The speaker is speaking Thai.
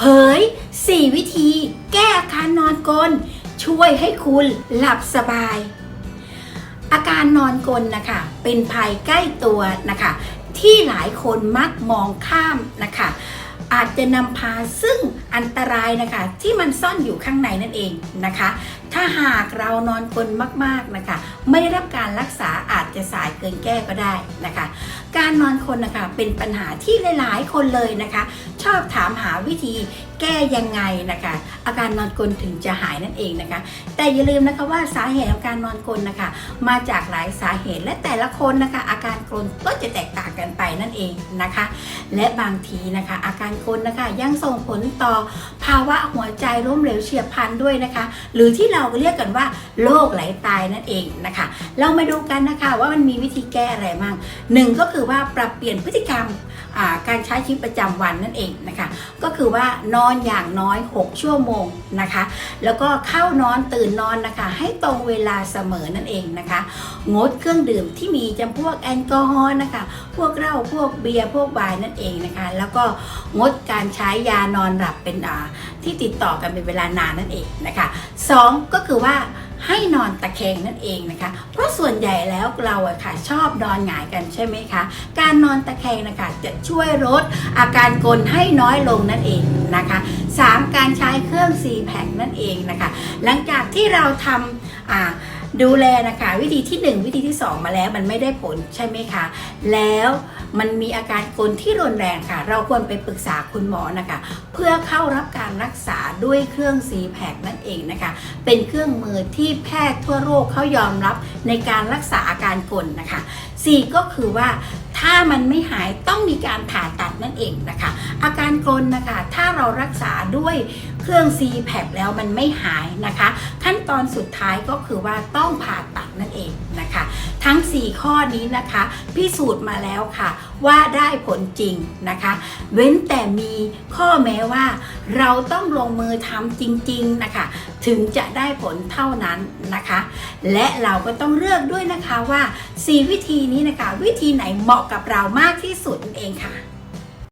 เผย 4 วิธี แก้อาการนอนกลนช่วยให้คุณหลับสบาย อาการนอนกลนนะคะเป็นภัยใกล้ตัวนะคะ ที่หลายคนมักมองข้ามนะคะ อาจจะนำพาซึ่งอันตรายนะคะ ที่มันซ่อนอยู่ข้างในนั่นเองนะคะ ถ้าหากเรานอนกลนมากๆนะคะ ไม่ได้รับการรักษาอา จจะสายเกินแก้ก็ได้นะคะ การนอนคนนะคะเป็นปัญหาที่หลายๆ คนเลยนะคะ ชอบถามหาวิธีแก้ยังไงนะคะ อาการนอนกลนถึงจะหายนั่นเองนะคะ แต่อย่าลืมนะคะว่าสาเหตุของการนอนกลนนะคะ มาจากหลายสาเหตุและแต่ละคนนะคะ อาการกลนก็จะแตกต่างกันไปนั่นเองนะคะ และบางทีนะคะ อาการกลนนะคะยังส่งผลต่อภาวะหัวใจล้มเหลวเฉียบพลันด้วยนะคะ หรือที่เราเรียกกันว่าโรคไหลตายนั่นเองนะคะ เรามาดูกันนะคะว่ามันมีวิธีแก้อะไรบ้างหนึ่งก็คือว่าปรับเปลี่ยนพฤติกรรมการใช้ชีวิตประจำวันนั่นเองนะคะ ก็คือว่านอนอย่างน้อย 6 ชั่วโมงนะคะ แล้วก็เข้านอนตื่นนอนนะคะ ให้ตรงเวลาเสมอนั่นเองนะคะ งดเครื่องดื่มที่มีจำพวกแอลกอฮอล์นะคะ พวกเหล้าพวกเบียร์พวกไวน์นั่นเองนะคะ แล้วก็งดการใช้ยานอนหลับเป็นที่ติดต่อกันเป็นเวลานานนั่นเองนะคะสองก็คือว่า ให้นอนตะแคงนั่นเองนะคะ เพราะส่วนใหญ่แล้วเราอะค่ะชอบนอนหงายกันใช่ไหมคะ การนอนตะแคงนะคะจะช่วยลดอาการกลนให้น้อยลงนั่นเองนะคะ 3. การใช้เครื่อง c แพ c นั่นเองนะคะ หลังจากที่เราทำอ่า ดูแลนะคะ วิธีที่ 1 วิธีที่ 2 มาแล้วมันไม่ได้ผลใช่ไหมคะ แล้วมันมีอาการกลนที่รุนแรงค่ะ เราควรไปปรึกษาคุณหมอนะคะ เพื่อเข้ารับการรักษาด้วยเครื่อง c p a c นั่นเองนะคะ เป็นเครื่องมือที่แพทย์ทั่วโลกเขายอมรับในการรักษาอาการกลนนะคะ 4 ก็คือว่าถ้ามันไม่หายต้องมีการผ่าตัดนั่นเองนะคะ อาการกลนนะคะ ถ้าเรารักษาด้วย เครื่อง c p a p แล้วมันไม่หายนะคะ ขั้นตอนสุดท้ายก็คือว่าต้องผ่าตัดนั่นเองนะคะ ทั้ง 4 ข้อนี้นะคะ พิสูจน์มาแล้วค่ะ ว่าได้ผลจริงนะคะ เว้นแต่มีข้อแม้ว่า เราต้องลงมือทำจริง ๆนะคะ ถึงจะได้ผลเท่านั้นนะคะ และเราก็ต้องเลือกด้วยนะคะว่า 4 วิธีนี้นะคะ วิธีไหนเหมาะกับเรามากที่สุดนั่นเองค่ะ